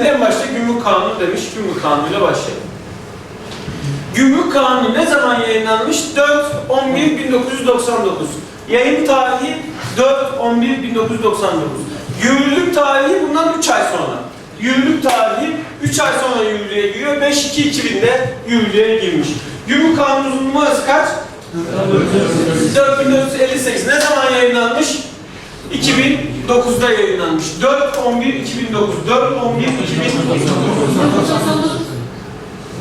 En başta gümrük kanunu demiş, gümrük kanunuyla başlayalım. Gümrük kanunu ne zaman yayınlanmış? 4-11-1999. Yayın tarihi 4-11-1999. Yürürlük tarihi bundan 3 ay sonra. Yürürlük tarihi 3 ay sonra yürürlüğe giriyor. 5-2-2000'de yürürlüğe girmiş. Gümrük kanunumuzun numarası kaç? 4458. Ne zaman yayınlanmış? 2009'da yayınlanmış. 4 11 2009 4 11 2009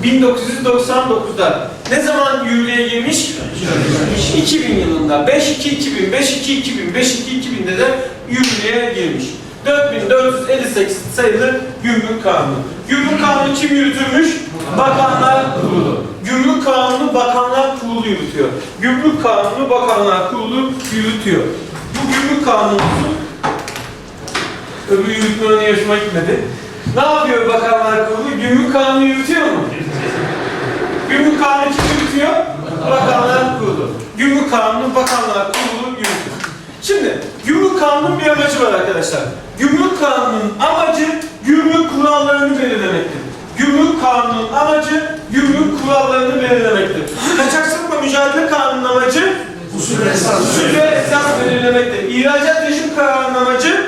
1999'da ne zaman yürürlüğe girmiş? 2000 yılında. 5 2 2000 5 2 2000 5 2 2000'de de yürürlüğe girmiş. 4458 sayılı Gümrük Kanunu. Gümrük Kanunu kim yürütülmüş? Bakanlar Kurulu. Gümrük Kanunu Bakanlar Kurulu yürütüyor. Gümrük Kanunu Bakanlar Kurulu yürütüyor. Bu Gümrük Kanunu'nun öbür yürütmenin yarışma gitmedi. Ne yapıyor Bakanlar Kurulu? Gümrük Kanunu yürütüyor mu? Gümrük Kanunu kim yürütüyor? Bakanlar Kurulu. Gümrük Kanunu Bakanlar Kurulu yürütüyor. Şimdi Gümrük Kanunu'nun bir amacı var arkadaşlar. Gümrük Kanunu'nun amacı gümrük kurallarını belirlemektir. Gümrük Kanunu'nun amacı gümrük kurallarını belirlemektir. Kaçakçılıkla mücadele kanunun amacı Usul esas. usul ve esas belirlemektir. İhracat rejim kararının amacı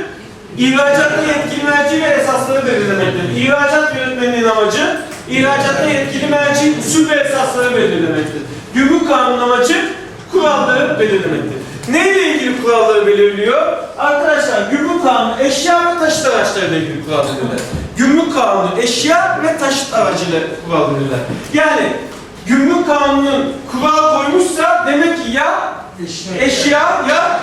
ihracatta yetkili merci ve esasları belirlemektir. İhracat yönetmeninin amacı ihracatta yetkili merci usul ve esasları belirlemektir. Gümrük kanunun amacı kuralları belirlemektir. Neyle ilgili kuralları belirliyor? Arkadaşlar gümrük kanunu eşya ve taşıt araçlarıyla ilgili kural belirler. Gümrük kanunu eşya ve taşıt aracıyla kural belirler. Yani gümrük kanunun kural koymuşsa demek ki ya eşya ya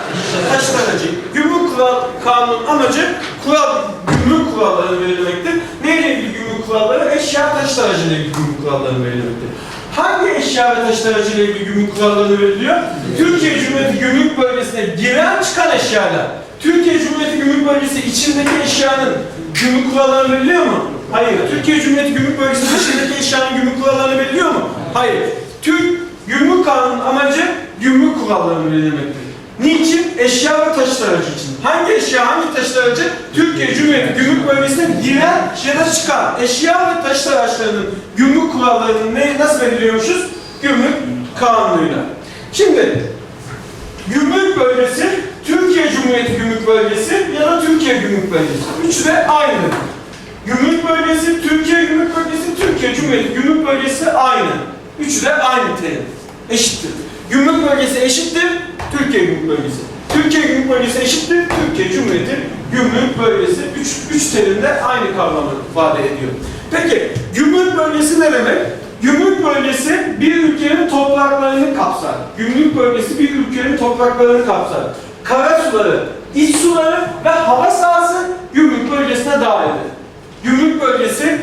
taşıt aracı. Gümrük kural, kanunun amacı kural, gümrük kurallarını belirlemektir. Neyle ilgili gümrük kuralları? Eşya taşıt aracıyla ilgili gümrük kurallarını belirlemektir. Hangi eşya ve taşıt aracıyla ilgili gümrük kurallarını belirliyor? Türkiye Cumhuriyeti gümrük bölgesine giren çıkan eşyalar. Türkiye Cumhuriyeti gümrük bölgesi içindeki eşyanın gümrük kurallarını belirliyor mu? Hayır. Türkiye Cumhuriyeti gümrük bölgesi dışındaki eşyanın gümrük kurallarını belirliyor mu? Hayır. Türk gümrük kanunun amacı gümrük kurallarını belirlemektir. Niçin? Eşya ve taşıt aracı için. Hangi eşya, hangi taşıt aracı? Türkiye Cumhuriyeti gümrük bölgesine giren ya da çıkan eşya ve taşıt araçlarının gümrük kurallarını ne, nasıl belirliyormuşuz? Gümrük kanunuyla. Şimdi gümrük bölgesi, Türkiye Cumhuriyeti gümrük bölgesi ya da Türkiye gümrük bölgesi. Üçü de aynı. Gümrük bölgesi, Türkiye gümrük bölgesi, Türkiye Cumhuriyeti gümrük bölgesi aynı. Üçü de aynı terim. Eşittir. Gümrük bölgesi eşittir, Türkiye gümrük bölgesi. Türkiye gümrük bölgesi eşittir, Türkiye Cumhuriyeti gümrük bölgesi. Üç, üç terim de aynı kavramı ifade ediyor. Peki, gümrük bölgesi ne demek? Gümrük bölgesi bir ülkenin topraklarını kapsar. Gümrük bölgesi bir ülkenin topraklarını kapsar. Kara suları, iç suları ve hava sahası gümrük bölgesine dahildir. Gümrük bölgesi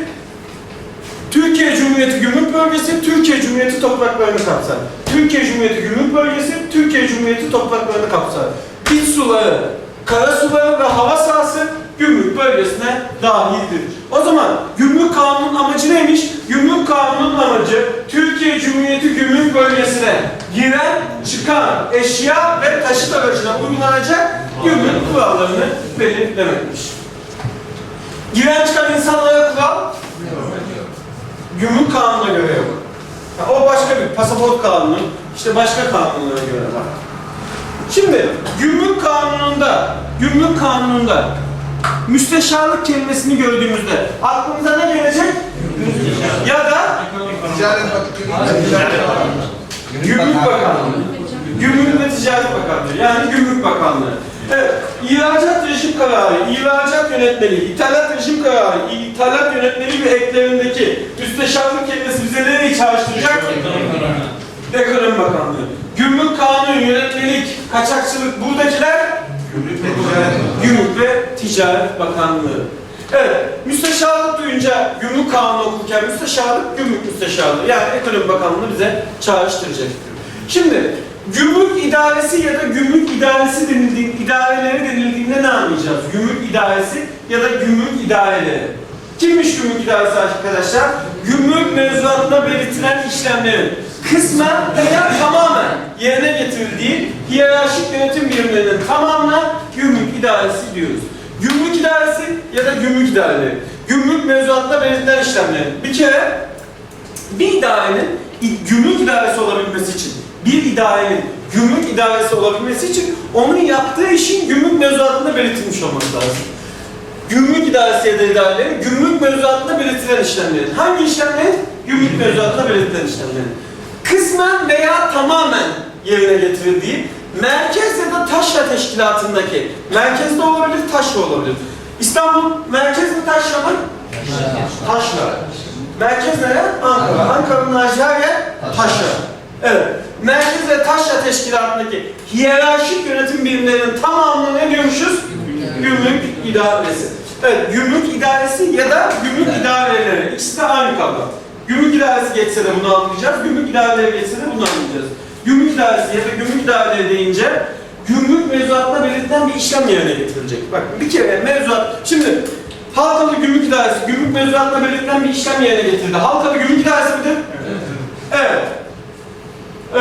Türkiye Cumhuriyeti Gümrük Bölgesi, Türkiye Cumhuriyeti topraklarını kapsar. Türkiye Cumhuriyeti Gümrük Bölgesi, Türkiye Cumhuriyeti topraklarını kapsar. İç suları, kara suları ve hava sahası gümrük bölgesine dahildir. O zaman gümrük kanunun amacı neymiş? Gümrük kanunun amacı Türkiye Cumhuriyeti Gümrük Bölgesi'ne giren, çıkan eşya ve taşıt aracına uygulanacak gümrük kurallarını belirlemekmiş. Giren çıkan insanlara kural gümrük kanununa göre yok. Ha, o başka bir pasaport kanunu, işte başka kanunlara göre var. Şimdi gümrük kanununda, gümrük kanununda müsteşarlık kelimesini gördüğümüzde aklımıza ne gelecek? Ya da. Gümrük Bakanlığı. Gümrük ve Ticaret Bakanlığı. Yani Gümrük Bakanlığı. Evet, ihracat rejim kararı, ihracat yönetmeliği, ithalat rejim kararı, ithalat yönetmeliği ve eklerindeki müsteşarlık kelimesi bize nereyi çağrıştıracak? Ekonomi Bakanlığı. Gümrük Kanunu, yönetmelik, kaçakçılık, buradakiler Gümrük ve Ticaret Bakanlığı. Evet, müsteşarlık duyunca gümrük kanunu okurken müsteşarlık gümrük müsteşarlığı yani ekonomi bakanlığı bize çağrıştıracak. Şimdi gümrük idaresi ya da gümrük idaresi denildiğinde, idareleri denildiğinde ne anlayacağız? Gümrük idaresi ya da gümrük idareleri. Kimmiş gümrük idaresi arkadaşlar? Gümrük mevzuatında belirtilen işlemlerin kısmen veya tamamen yerine getirildiği hiyerarşik yönetim birimlerinin tamamına gümrük idaresi diyoruz. Gümrük idaresi ya da gümrük idareleri. gümrük mevzuatında belirtilen işlemlerin. Bir kere bir idarenin i- gümrük idaresi olabilmesi için, bir idarenin gümrük idaresi olabilmesi için onun yaptığı işin gümrük mevzuatında belirtilmiş olması lazım. Gümrük idaresi ya da idarelerin gümrük mevzuatında belirtilen işlemlerin. Hangi işlemlerin? Gümrük mevzuatında belirtilen işlemlerin. Kısmen veya tamamen yerine getirildiği merkez ya da taşra teşkilatındaki merkezde olabilir, taşra olabilir. İstanbul merkez mi taşra mı? Taşra. Merkez nere? Ankara. Ankara'nın harcağı yer taşra. Evet. Merkez ve taşra teşkilatındaki hiyerarşik yönetim birimlerinin tamamını ne diyormuşuz? Gümrük idaresi. Evet, gümrük idaresi ya da gümrük idareleri. İkisi de aynı kavram. Gümrük idaresi geçse de bunu anlayacağız. Gümrük idareleri geçse de bunu anlayacağız. Gümrük idaresi ya da gümrük idareleri deyince gümrük mevzuatına belirtilen bir işlem yerine getirilecek. Bak bir kere mevzuat, şimdi Halkalı Gümrük İdaresi, gümrük mevzuatına belirtilen bir işlem yerine getirdi. Halkalı Gümrük İdaresi midir? Evet. Ee,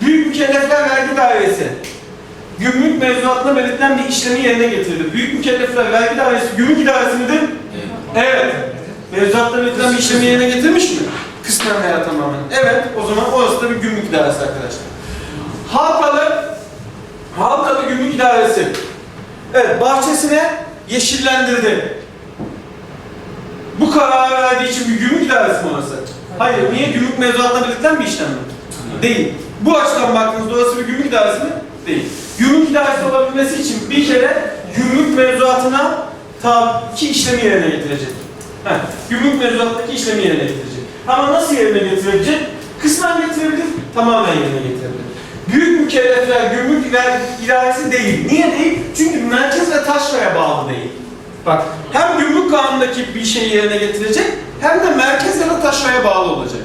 Büyük Mükellefler Vergi Dairesi. Gümrük mevzuatına belirtilen bir işlemi yerine getirdi. Büyük Mükellefler Vergi Dairesi Gümrük İdaresi midir? Evet. Mevzuatta belirtilen bir işlemi yerine getirmiş mi? Kısmen veya tamamen. Evet, o zaman orası da bir gümrük idaresi arkadaşlar. Halkalı, Halkalı Gümrük İdaresi. Evet, bahçesine yeşillendirdi. Bu kararı verdiği için bir gümrük idaresi mi orası? Hayır, niye? Gümrük mevzuatına belirtilen bir işlem mi? Değil. Bu açıdan baktığınızda orası bir gümrük idaresi mi? Değil. Gümrük idaresi olabilmesi için bir kere gümrük mevzuatına tabi işlemi yerine getirecek. Heh, gümrük mevzuattaki işlemi yerine getirecek. Ama nasıl yerine getirebilecek? Kısmen getirebilir, tamamen yerine getirebilir. Büyük mükellefler gümrük idaresi değil. Niye değil? Çünkü merkez ve taşraya bağlı değil. Bak hem gümrük kanundaki bir şeyi yerine getirecek hem de merkez ya da taşraya bağlı olacak.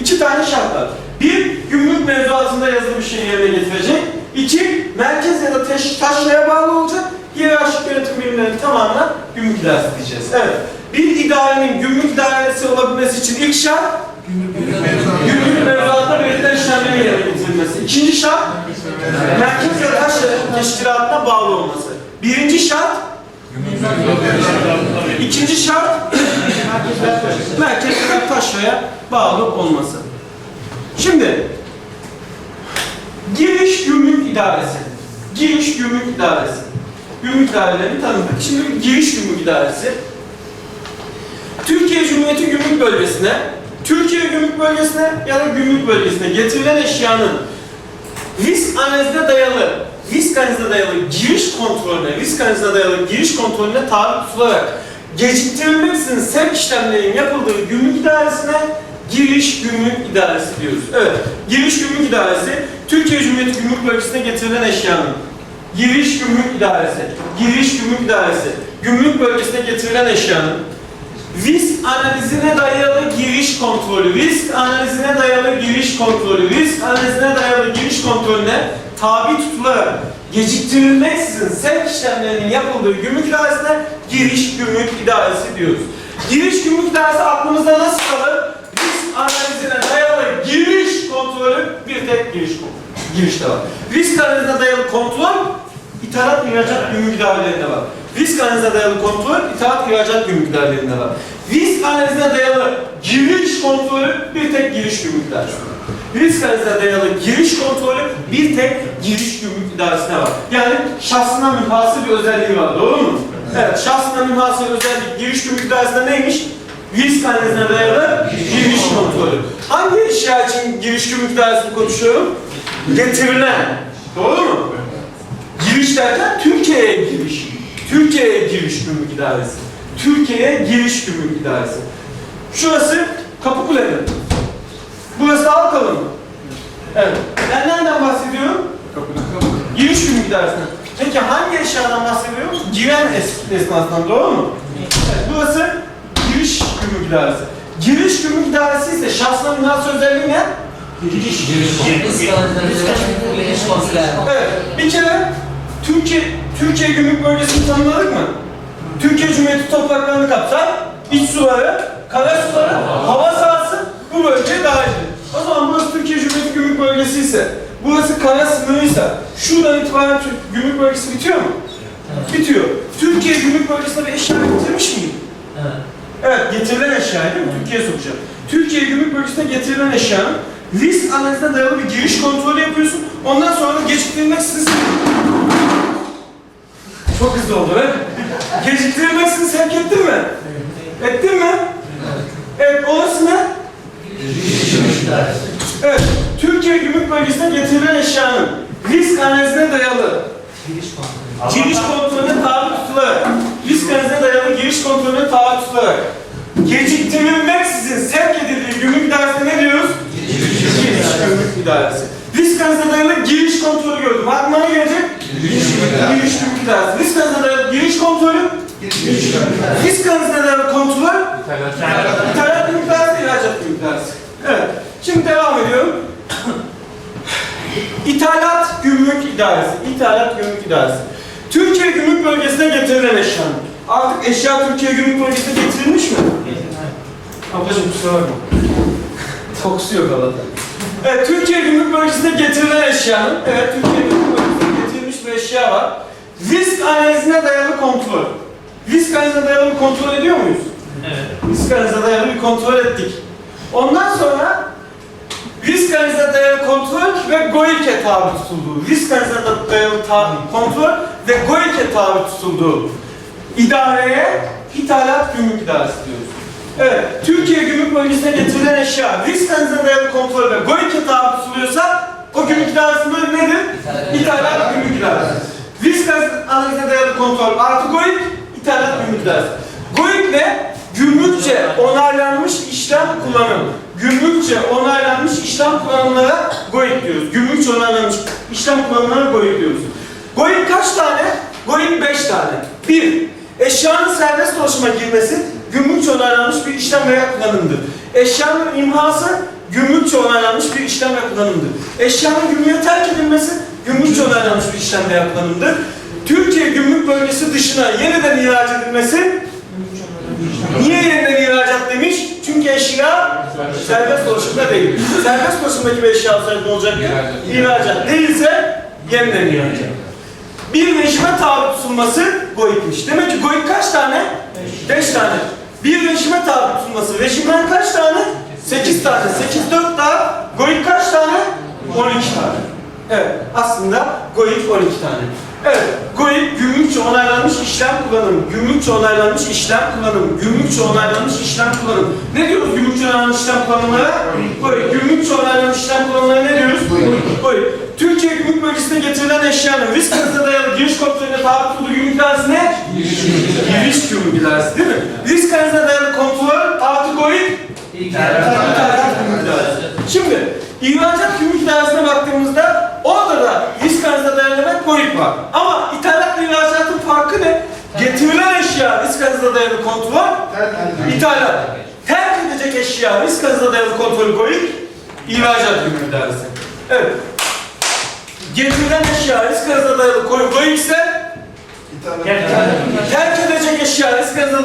İki tane şart var. Bir, gümrük mevzuatında yazılı bir şeyi yerine getirecek. İki, merkez ya da teş, taşraya bağlı olacak. Hiyerarşik yönetim birimlerinin tamamına gümrük idaresi diyeceğiz. Evet. Bir idarenin gümrük idaresi olabilmesi için ilk şart gümrük mevzuatında belirtilen işlemlerin yerine getirilmesi. İkinci şart merkez ya da taşra teşkilatına bağlı olması. Birinci şart İkinci şart merkez taşraya bağlı olması. Şimdi giriş gümrük idaresi. Giriş gümrük idaresi. Gümrük idarelerini tanıdık. Şimdi giriş gümrük idaresi. Türkiye Cumhuriyeti Gümrük Bölgesi'ne, Türkiye Gümrük Bölgesi'ne ya da Gümrük Bölgesi'ne getirilen eşyanın risk analizine dayalı, risk analizine dayalı giriş kontrolüne, risk analizine dayalı giriş kontrolüne tabi tutularak geciktirilmeksizin sevk işlemlerinin yapıldığı gümrük idaresine giriş gümrük idaresi diyoruz. Evet, giriş gümrük idaresi Türkiye Cumhuriyeti Gümrük Bölgesi'ne getirilen eşyanın giriş gümrük idaresi, giriş gümrük idaresi, gümrük bölgesine getirilen eşyanın risk analizine dayalı giriş kontrolü, risk analizine dayalı giriş kontrolü, risk analizine dayalı giriş kontrolüne tabi tutularak geciktirilmeksizin sevk işlemlerinin yapıldığı gümrük idaresine giriş gümrük idaresi diyoruz. Giriş gümrük idaresi aklımızda nasıl kalır? Analizine dayalı giriş kontrolü bir tek giriş kontrolü. Girişte var. Risk analizine dayalı kontrol İthalat ihracat gümrük idarelerinde var. Risk analizine dayalı kontrol, ithalat ihracat gümrük idarelerinde var. Risk analizine dayalı giriş kontrolü bir tek giriş gümrük idaresi. Risk analizine dayalı giriş kontrolü bir tek giriş gümrük idaresine var. Yani şahsına münhasır bir özelliği var, doğru mu? Evet, şahsına münhasır özellik giriş gümrük idaresinde neymiş? Risk analizine dayalı giriş kontrolü. Hangi eşya için giriş gümrük idaresini konuşuyorum? Getirilen. Doğru mu? Giriş derken Türkiye'ye giriş. Türkiye'ye giriş gümrük idaresi. Türkiye'ye giriş gümrük idaresi. Şurası Kapıkule mi? Burası da Halkalı mı? Evet. Ben nereden bahsediyorum? Giriş gümrük idaresinden. Peki hangi eşyadan bahsediyorum? Giren es esnasından doğru mu? Evet. Burası giriş gümrük idaresi. Giriş gümrük idaresi ise şahsına münhasır özelliği ne? Giriş. Giriş. Evet, bir kere Türkiye Türkiye Gümrük Bölgesi'ni tanımladık mı? Türkiye Cumhuriyeti topraklarını kapsar, iç suları, kara suları, hava sahası bu bölgeye dahildir. O zaman burası Türkiye Cumhuriyeti Gümrük Bölgesi ise, burası kara sınırıysa, şuradan itibaren Türk Gümrük Bölgesi bitiyor mu? Bitiyor. Türkiye Gümrük Bölgesi'ne bir eşya getirmiş miyim? Evet. Evet, getirilen eşya değil mi? Türkiye'ye sokacağım. Türkiye gümrük bölgesine getirilen eşyanın risk analizine dayalı bir giriş kontrolü yapıyorsun. Ondan sonra da geciktirilmeksizin Çok hızlı oldu be. Geciktirilmeksizin sevk ettin mi? Ettin mi? Evet, orası ne? Evet, Türkiye gümrük bölgesine getirilen eşyanın risk analizine dayalı Giriş kontrolü. tabi tutularak, risk analizine dayalı giriş kontrolüne tabi tutularak, geciktirilmeksizin sevk edildiği gümrük idaresine ne diyoruz? Giriş gümrük idaresi. Risk analizine dayalı giriş kontrolü gördüm. Aklıma ne gelecek? Giriş gümrük idaresi. Risk analizine dayalı giriş kontrolü, risk analizine dayalı kontrol, ithalat gümrük idaresi, ihracat gümrük idaresi. Evet, şimdi devam ediyorum. İthalat Gümrük İdaresi. İthalat Gümrük İdaresi. Türkiye Gümrük Bölgesi'ne getirilen. Artık eşya Türkiye Gümrük Bölgesi'ne getirilmiş mi? Ablacığım kusura bakma. Kokusu yok Allah'tan. Evet, Türkiye Gümrük Bölgesi'ne getirilen eşyanın, evet Türkiye Gümrük Bölgesi'ne getirilmiş bir eşya var. Risk analizine dayalı kontrol. Risk analizine dayalı bir kontrol ediyor muyuz? Evet. Risk analizine dayalı bir kontrol ettik. Ondan sonra risk analizine dayalı kontrol ve GOİK'e tabi tutulduğu, risk analizine dayalı ta- kontrol ve GOİK'e tabi tutulduğu idareye ithalat gümrük idaresi diyoruz. Evet, Türkiye gümrük bölgesine getirilen eşya risk analizine dayalı kontrol ve GOİK'e tabi tutuluyorsa o gümrük idaresinin adı nedir? İthalat gümrük idaresi. Risk analizine dayalı kontrol artı GOİK, ithalat gümrük idaresi. GOİK ne? Gümrükçe onaylanmış işlem kullanım. Gümrükçe onaylanmış işlem kullanımlara GOİK diyoruz. Gümrükçe onaylanmış işlem kullanımlara GOİK diyoruz. GOİK kaç tane? GOİK 5 tane. 1. Eşyanın serbest dolaşıma girmesi gümrükçe onaylanmış bir işlem veya kullanımdır. Eşyanın imhası gümrükçe onaylanmış bir işlem veya kullanımdır. Eşyanın gümrüğe terk edilmesi gümrükçe onaylanmış bir işlem veya kullanımdır. Türkiye gümrük bölgesi dışına yeniden ihraç edilmesi Niye yeniden ihracat demiş? Çünkü eşya serbest dolaşımda değil. Serbest dolaşımdaki bir eşya olsaydı ne olacaktı? İhracat. Değilse yeniden ihracat. Bir rejime tabi tutulması GOİK'miş. Demek ki GOİK kaç tane? Beş tane. Bir rejime tabi tutulması. Rejimler kaç tane? Sekiz tane. Sekiz dört daha. GOİK kaç tane? On iki tane. Evet. Aslında GOİK 12 tane. Evet. GOİK gümrükçe onaylanmış işlem kullanım. Gümrükçe onaylanmış işlem kullanım. Gümrükçe onaylanmış işlem kullanım. Ne diyoruz gümrükçe onaylanmış işlem kullanımlara? GOİK. Gümrükçe onaylanmış işlem kullanımlara ne diyoruz? GOİK. Türkiye gümrük bölgesine getirilen eşyanın risk hızına dayalı giriş kontrolüne tabi tutulduğu gümrük ne? Giriş gümrük idaresi değil mi? Risk hızına dayalı kontrol idaresi. Şimdi ihracat gümrük idaresine baktığımızda orada da risk analizine dayalı GOİK var. Ama ithalatla ihracatın farkı ne? Getirilen eşya risk analizine dayalı kontrol, ithalat. Terk edecek eşya risk analizine dayalı kontrol GOİK, ihracat gümrük idaresi. Evet. Getirilen eşya risk analizine dayalı GOİK ise terk edecek eşya risk analizine